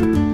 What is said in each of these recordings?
ฮั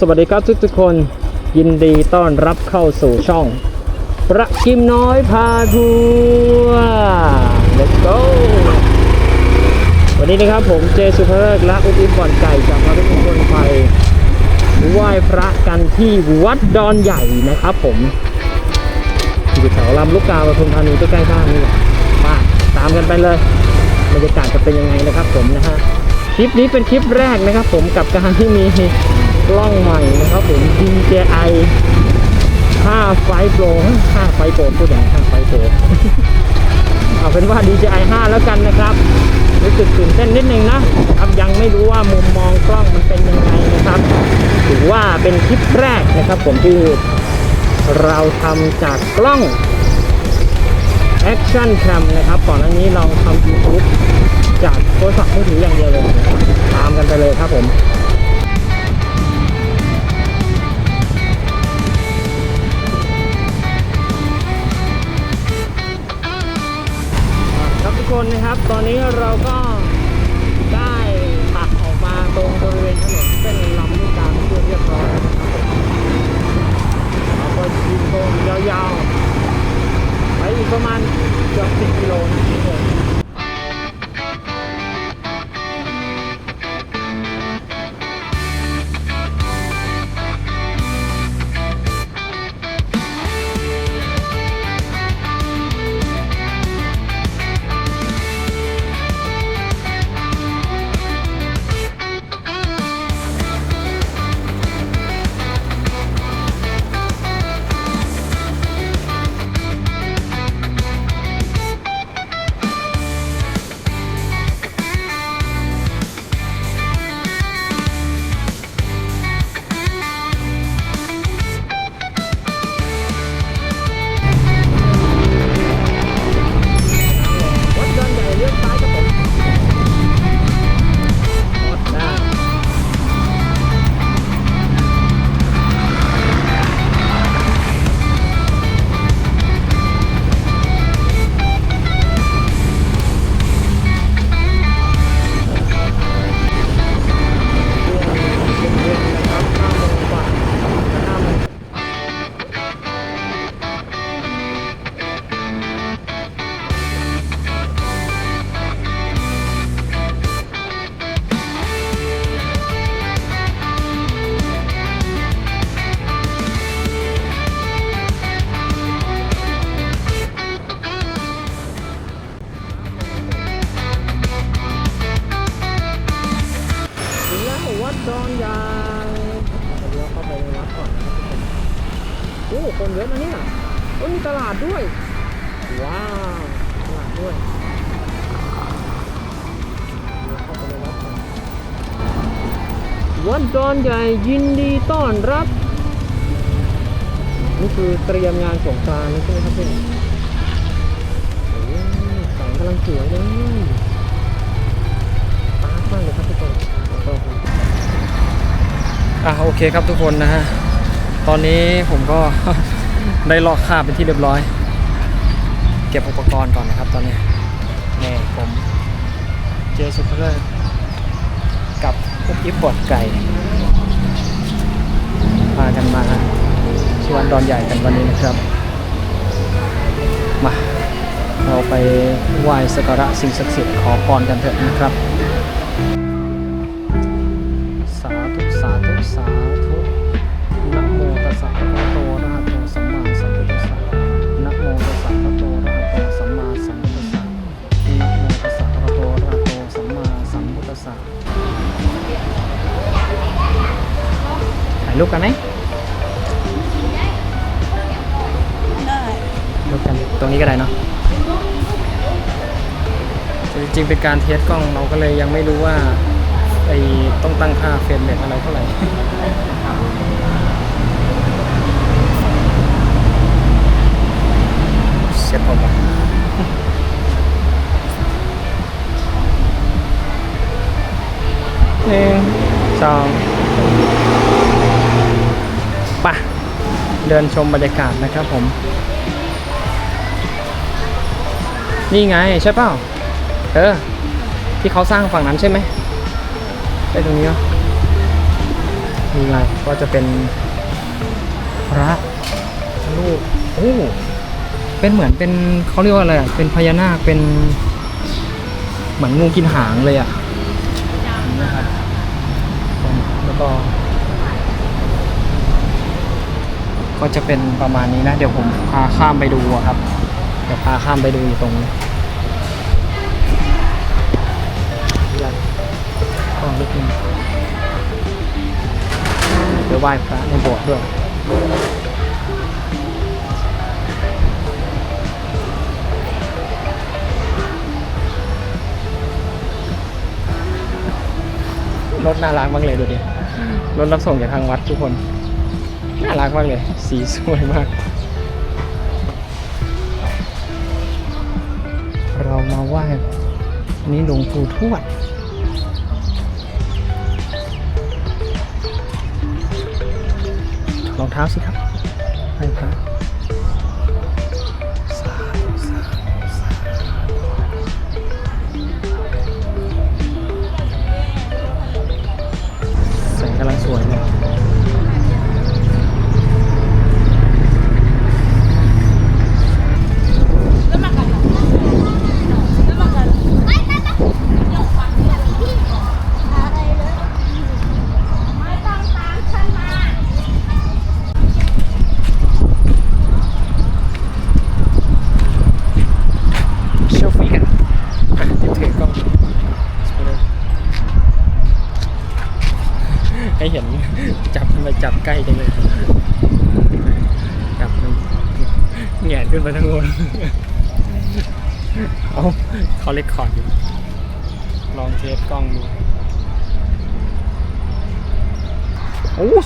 สวัสดีครับทุกทุกคนยินดีต้อนรับเข้าสู่ช่อง ประกิมน้อยพาทัวร์ let's go วันนี้นะครับผมเจสุภเลิกษ์และอุปิบอนไก่จะพาทุกคนไปไหว้พระกันที่วัดดอนใหญ่นะครับผมอยู่แถวลำลูกกาปทุมธานีใกล้ๆบ้านนี่แหละไปตามกันไปเลยบรรยากาศจะเป็นยังไงนะครับผมนะฮะคลิปนี้เป็นคลิปแรกนะครับผมกับการที่มี กล้องใหม่นะครับผม DJI 5ไฟโปร5ไฟโปรพูดอย่าง5ไฟโปรเอาเป็นว่า DJI 5 แล้วกันนะครับรู้สึกตื่นเต้นนิดนึงนะครับยังไม่รู้ว่ามุมมองกล้องมันเป็นยังไงนะครับถือว่าเป็นคลิปแรกนะครับ ผมที่เราทำจากกล้อง Action Cam นะครับก่อนหน้านี้เราทำ YouTube จากโทรศัพท์มือถืออย่างเดียวเลย ตามกันไปเลยครับผม คนนะครับ ตอนนี้เราก็ได้ตักออกมาตรงบริเวณถนนเส้นลำลูกกาเพื่อเรียบร้อยนะครับเราก็ยิงตรงยาวๆไปอีกประมาณเกือบ10กิโลนะครับ เยอะนะเนี่ยโอ้มีตลาดด้วย ว้าวตลาดด้วยวัดก่อนวัดอนใหญ่ยินดีต้อนรับ นี่คือเตรียมงานสงกรานต์ใช่ไหมครับพี่โอ้ยแสงกำลังสวยเลยตามากเลยครับทุกคนอะโอเคครับทุกคนนะฮะ ตอนนี้ผมก็ ได้ลอกคาบเป็นที่เรียบร้อย เก็บอุปกรณ์ก่อนนะครับตอนนี้นี่ผมเจสุดเลยกับพวกอิฟบอร์ดไก่พากันมาที่วันดอนใหญ่กันวันนี้นะครับ มา เราไปไหว้สักการะสิ่งศักดิ์สิทธิ์ขอพรกันเถอะนะครับ ลุกกันไหมได้รูปกันตรงนี้ก็ได้เนาะจริงๆเป็นการเทสกล้องเราก็เลยยังไม่รู้ว่าไอ้ต้องตั้งค่าเฟรมเรทอะไรเท่าไหร่ เดินชมบรรยากาศนะครับผม นี่ไงใช่เปล่า เออ ที่เขาสร้างฝั่งนั้นใช่ไหมไปตรงนี้เนาะนี่ไงก็จะเป็นพระรูปโอ้เป็นเหมือนเป็นเขาเรียกว่าอะไรอะเป็นพญานาคเป็น เหมือนงูกินหางเลยอะแล้วก็ ก็จะเป็นประมาณนี้นะ เดี๋ยวผมพาข้ามไปดูครับ เดี๋ยวพาข้ามไปดูอยู่ตรงกล้องลึกนึงเดี๋ยวไหว้พระในโบสถ์ด้วยรถน่ารักมากเลยดูดิ รถรับส่งจากทางวัดทุกคน รักมากเลย สีสวยมาก เรามาไหว้นนี้หลวงปู่ทวดรองเท้าสิครับ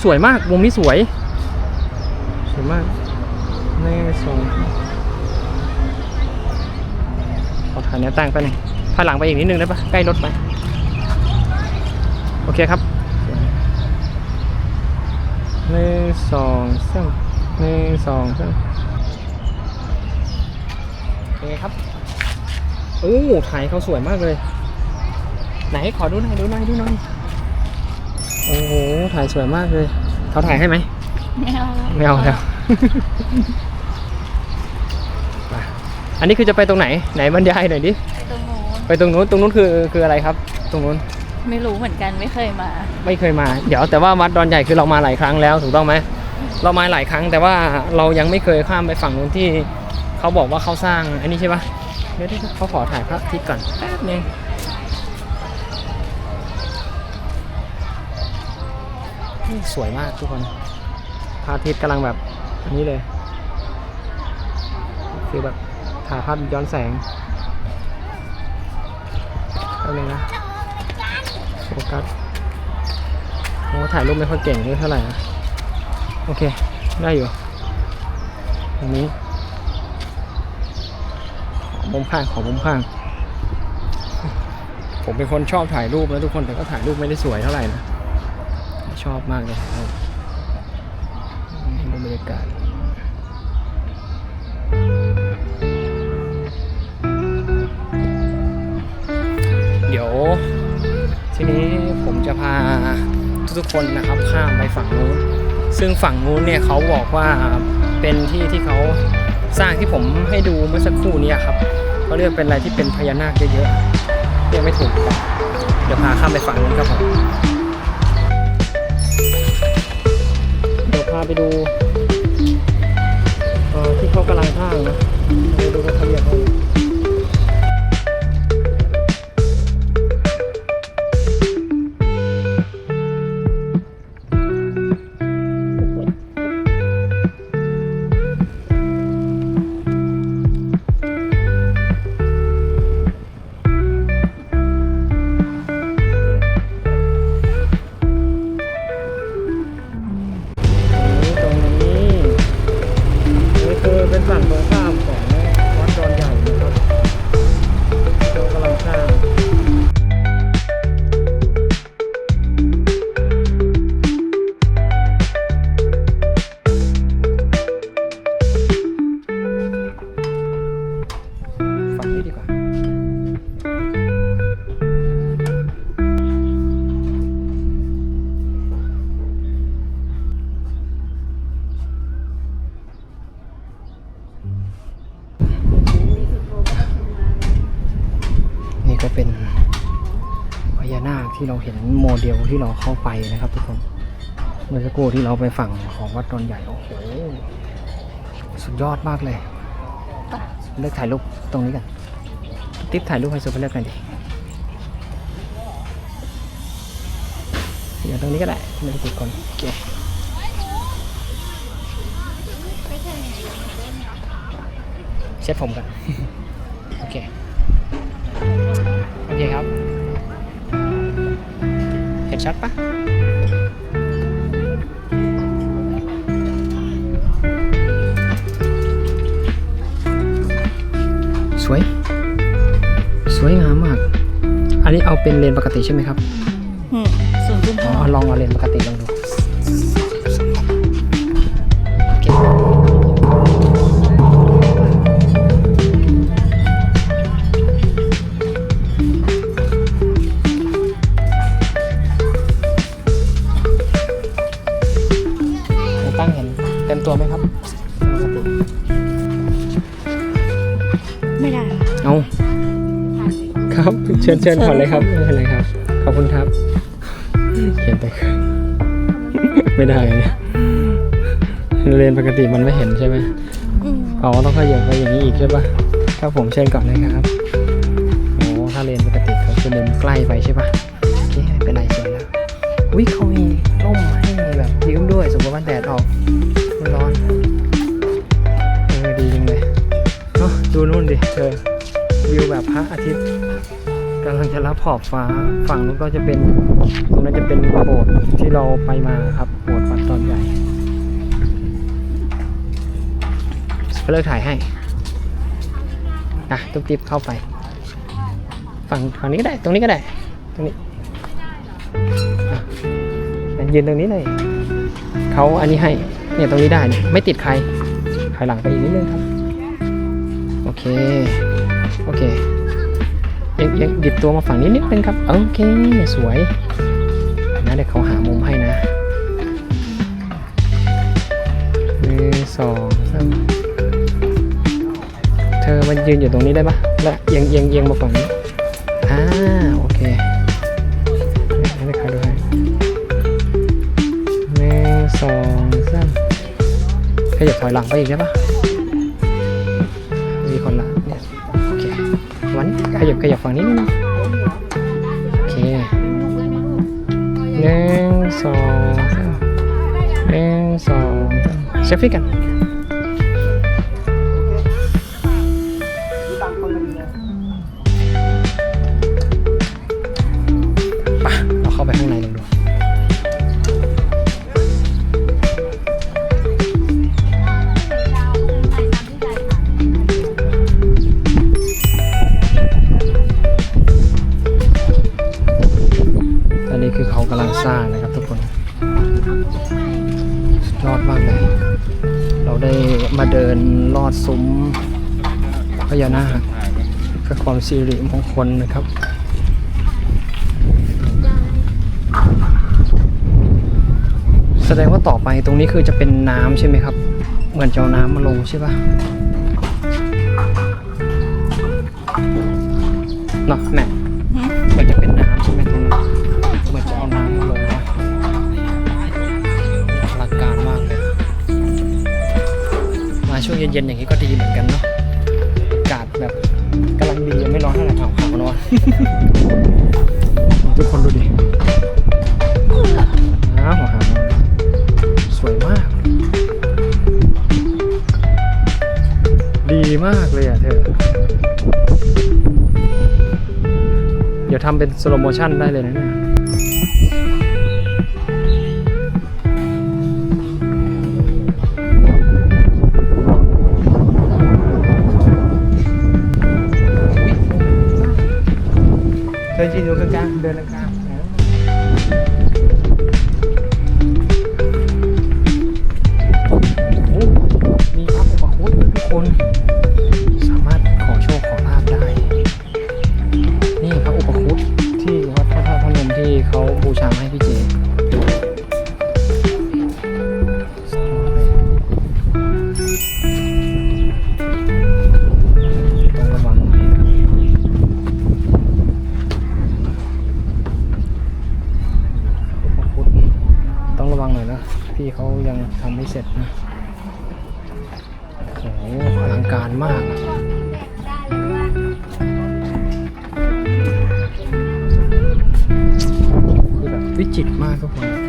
สวยมากมุมนี้สวย สวยมากนี่สองขอถ่ายแนวตั้งไปหนึ่งถอยหลังไปอีกนิดนึงได้ปะใกล้รถไป โอเคครับหนึ่งสองสามหนึ่งสองสามโอเคครับโอ้ถ่ายเขาสวยมากเลย ไหนขอดูหน่อยดูหน่อยดูหน่อย โอ้โห ถ่ายสวยมากเลย เขาถ่ายให้ไหม ไม่เอาไม่เอาแล้วไปอันนี้คือจะไปตรงไหน ไหนบรรยายหน่อยดิ ไปตรงโน้น ไปตรงนู้น ตรงนู้นคือคืออะไรครับ ตรงนู้น ไม่รู้เหมือนกันไม่เคยมา ไม่เคยมา เดี๋ยวแต่ว่าวัดดอนใหญ่คือเรามาหลายครั้งแล้วถูกต้องไหม เรามาหลายครั้งแต่ว่าเรายังไม่เคยข้ามไปฝั่งนู้นที่เขาบอกว่าเขาสร้าง อันนี้ใช่ปะเดี๋ยวเดี๋ยวเขาขอถ่ายพระอาทิตย์ก่อนแป๊บนึง สวยมากทุกคนพระอาทิตย์กำลังแบบอันนี้เลย คือแบบถ่ายภาพย้อนแสงแป๊บนึงนะโฟกัสโอ้ถ่ายรูปไม่ค่อยเก่งด้วยเท่าไหร่นะโอเค ได้อยู่ตรงนี้มุมข้างของมุมข้าง ผมเป็นคนชอบถ่ายรูปนะทุกคนแต่ก็ถ่ายรูปไม่ได้สวยเท่าไหร่นะ ชอบมากเลยถ่ายรูปนี่บรรยากาศเดี๋ยว ทีนี้ผมจะพาทุกๆคนนะครับข้ามไปฝั่งนู้น ซึ่งฝั่งนู้นเนี่ยเขาบอกว่าเป็นที่ที่เขาสร้างที่ผมให้ดูเมื่อสักครู่นี้ครับเขาเรียกเป็นอะไรที่เป็นพญานาคเยอะๆเรียกไม่ถูกเดี๋ยวพาข้ามไปฝั่งนู้นครับผม พาไปดูที่เขากำลังสร้างนะไปดูว่าเขาเรียกว่า คือเป็นฝั่งตรงข้ามของ เมื่อสักครู่ที่เราไปฝั่งของวัดดอนใหญ่ โอ้โห สุดยอดมากเลยเลือกถ่ายรูปตรงนี้กัน ติ๊บถ่ายรูปให้สุภเลือกกันดิเดี๋ยวตรงนี้ก็ได้ไม่ต้องติดคนโอเคเช็ดผมกัน โอเค โอเคครับ เห็นชัดปะ เอาเป็นเลนปกติใช่ไหมครับอืมศูนย์จุดอ๋ห้าอลองเอาเลนปกติลองดูโอเคตั้งเห็นเต็มตัวไหมครับ ครับเชิญเชิญก่อนเลยครับไม่เป็นไรครับ ขอบคุณครับ เขียนไปครึ่งไม่ได้นะเรียนปกติมันไม่เห็นใช่ไหมอืมอ๋อต้องขยับไปอย่างนี้อีกใช่ปะครับผมเชิญก่อนเลยครับโอ้ถ้าเรียนปกติเขาจะเดินใกล้ไปใช่ปะโอเคไม่เป็นไรสวยแล้ววิเขามีร่มให้แบบยืมด้วย สมมติว่าแดดออก พระอาทิตย์กำลังจะรับขอบฟ้าฝั่งนู้นก็จะเป็นตรงนั้นจะเป็นโบสถ์ที่เราไปมาครับโบสถ์วัดตอนใหญ่เลิกถ่ายให้อะตุ๊กติ๊บเข้าไปฝั่งฝั่งนี้ก็ได้ ตรงนี้ก็ได้ ตรงนี้ยืนตรงนี้เลยเขาอันนี้ให้เนี่ยตรงนี้ได้เนี่ยไม่ติดใครถอยหลังไปอีกนิดนึงครับ โอเค โอเค อียงเอียงดิบตัวมาฝั่งนี้นิดนึงครับ โอเค สวยนะเดี๋ยวเขาหามุมให้นะหนึ่งสองสามเธอมันยืนอยู่ตรงนี้ได้ปะและเอียงเอียงเอียงมาฝั่งนี้อ่าโอเคให้ได้ค่ะดูให้หนึ่งสองสามขยับถอยหลังไปอีกได้ปะ ขยับขยับฝั่งนี้นิดนึงโอเคหนึ่งสองหนึ่งสองเซฟฟี่กัน สิริมงคลนะครับแสดงว่าต่อไปตรงนี้คือจะเป็นน้ำใช่ไหมครับ เหมือนจะเอาน้ำมาลงใช่ปะเนาะแม่เหมือนจะเป็นน้ำใช่ไหมตรงนั้เหมือนจะเอาน้ำมาลงนะอลังการมากเลย มาช่วงเย็นๆอย่างนี้ก็ดีเหมือนกันเนาะอากาศแบบ กำลังดีไม่ร้อนเท่าไหร่ขาวๆเนาะทุกคนดูดิน้ำหัวหางสวยมาก ดีมากเลยอะเธอ เดี๋ยวทำเป็นสโลโมชั่นได้เลยนะเนี่ย เธอยืนอยู่กลางๆเดินกลาง จิตรมากทุกคน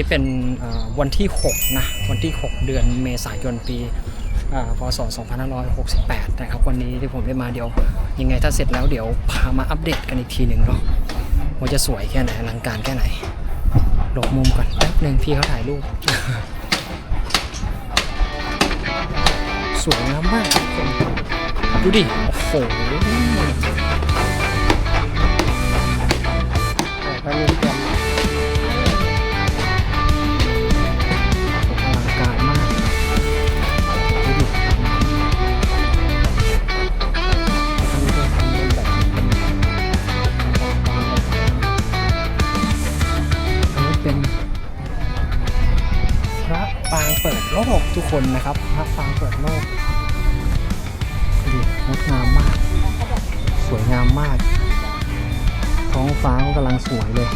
นี้เป็นวันที่ 6 นะ วันที่ 6 เดือนเมษายนปีพศ 2568 นะครับ วันนี้ที่ผมได้มาเดี๋ยว ยังไงถ้าเสร็จแล้วเดี๋ยวพามาอัปเดตกันอีกทีหนึ่งเนาะว่าจะสวยแค่ไหนอลังการแค่ไหนหลบมุมก่อนแป๊บหนึ่งพี่เขาถ่ายรูป สวยงามมากทุกคนดูดิ โอ้โหแต่ก็มีความ โลกทุกคนนะครับพระฟางเปิดโลกดูดิงดงามมาก สวยงามมาก ท้องฟ้าก็กำลังสวยเลย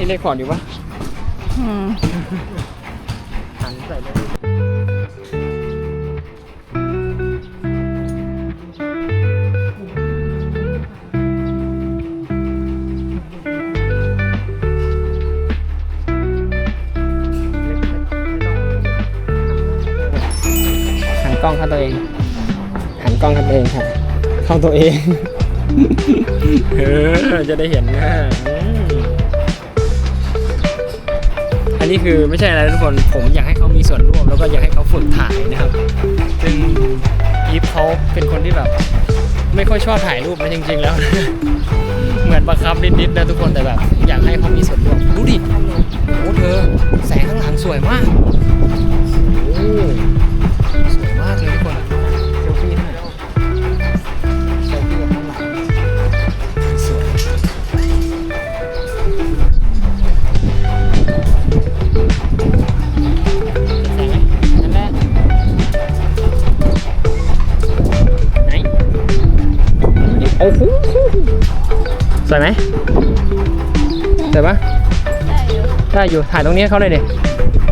นี่เลขขอนอยู่ปะหันใส่เลยหันกล้องเข้าตัวเอง หันกล้องเข้าตัวเองครับ เข้าตัวเอง เออ จะได้เห็นหน้า นี้คือไม่ใช่อะไรทุกคน ผมอยากให้เขามีส่วนร่วม แล้วก็อยากให้เขาฝึกถ่ายนะครับ ซึ่งอีฟเขาเป็นคนที่แบบ ไม่ค่อยชอบถ่ายรูปนะจริง ๆ แล้ว เหมือนบังคับนิดๆนะทุกคนแต่แบบ อยากให้เขามีส่วนร่วมดูดิโอ้เธอ แสงข้างหลังสวยมากโอ้ สวยไหมสวยปะได้อยู่ได้อยู่ถ่ายตรงนี้เขาเลยดิ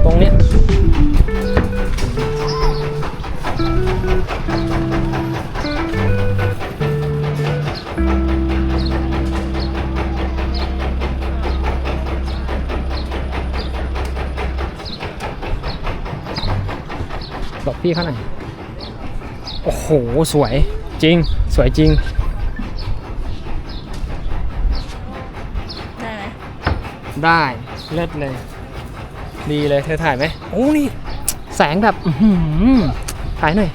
ตรงเนี้ยบอกพี่เขาหน่อยโอ้โห สวยจริง สวยจริง ได้ไหม ได้เลิศเลย ดีเลยเธอถ่ายไหมโอ้นี่ แสงแบบอื้อหือถ่ายหน่อย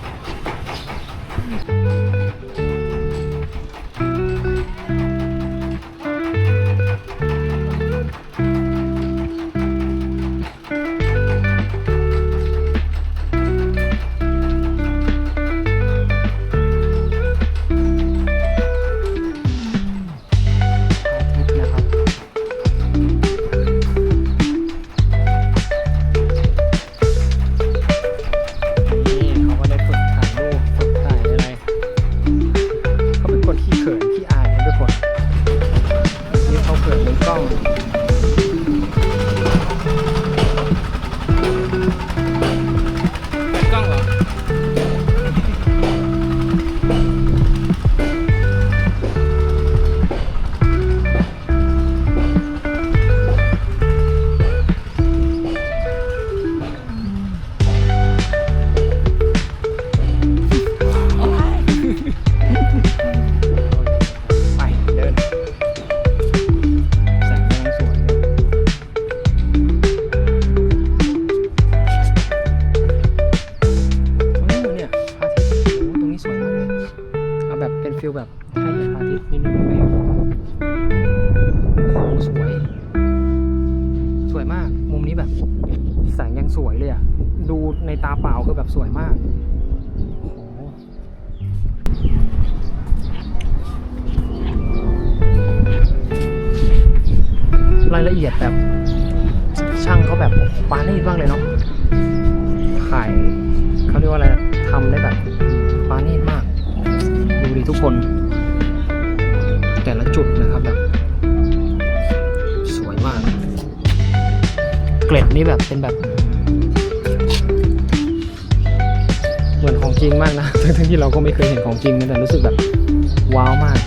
ฟิลแบบให้พระอาทิตย์นิดนึงแบบโอ้สวย สวยมาก มุมนี้แบบแสงยังสวยเลยอะดูในตาเปล่าคือแบบสวยมากรายละเอียดแบบช่างเขาแบบโอ้โหปานีตมากเลยเนาะ นี่แบบเป็นแบบ เหมือนของจริงมากนะ ทั้งที่เราก็ไม่เคยเห็นของจริงนะแต่รู้สึกแบบว้าวมาก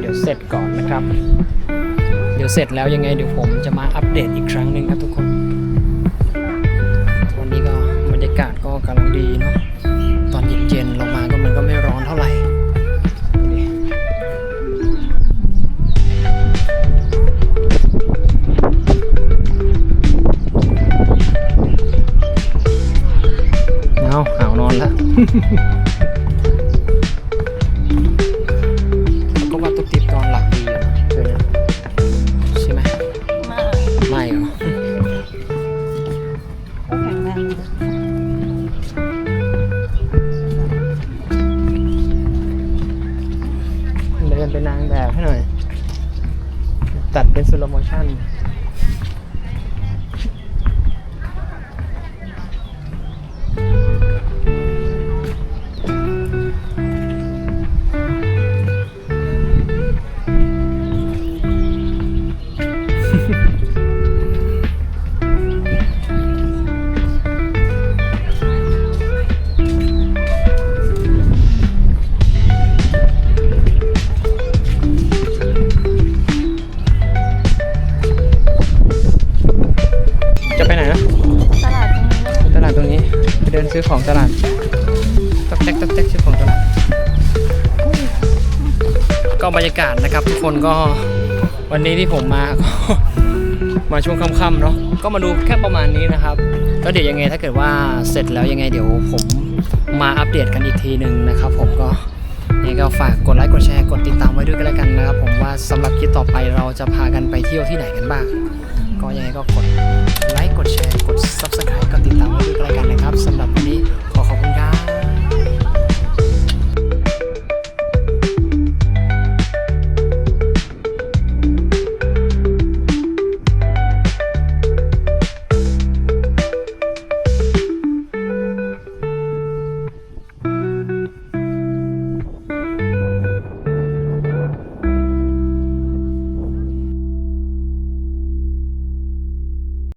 เดี๋ยวเสร็จก่อนนะครับ เดี๋ยวเสร็จแล้วยังไงเดี๋ยวผมจะมาอัปเดตอีกครั้งหนึ่งครับทุกคน แบบให้หน่อย ตัดเป็นสโลโมชั่น ทุกคนก็วันนี้ที่ผมมาก็มาช่วงค่ำๆเนาะก็มาดูแค่ประมาณนี้นะครับก็เดี๋ยวยังไงถ้าเกิดว่าเสร็จแล้วยังไงเดี๋ยวผมมาอัปเดตกันอีกทีหนึ่งนะครับ ผมก็ยังไงก็ฝากกดไลค์กดแชร์กดติดตามไว้ด้วยกันแล้วกันนะครับผมว่าสำหรับคลิปต่อไปเราจะพากันไปเที่ยวที่ไหนกันบ้าง ก็ยังไงก็กดไลค์กดแชร์กด subscribe กดตามไว้ด้วยรายการนะครับสำหรับวันนี้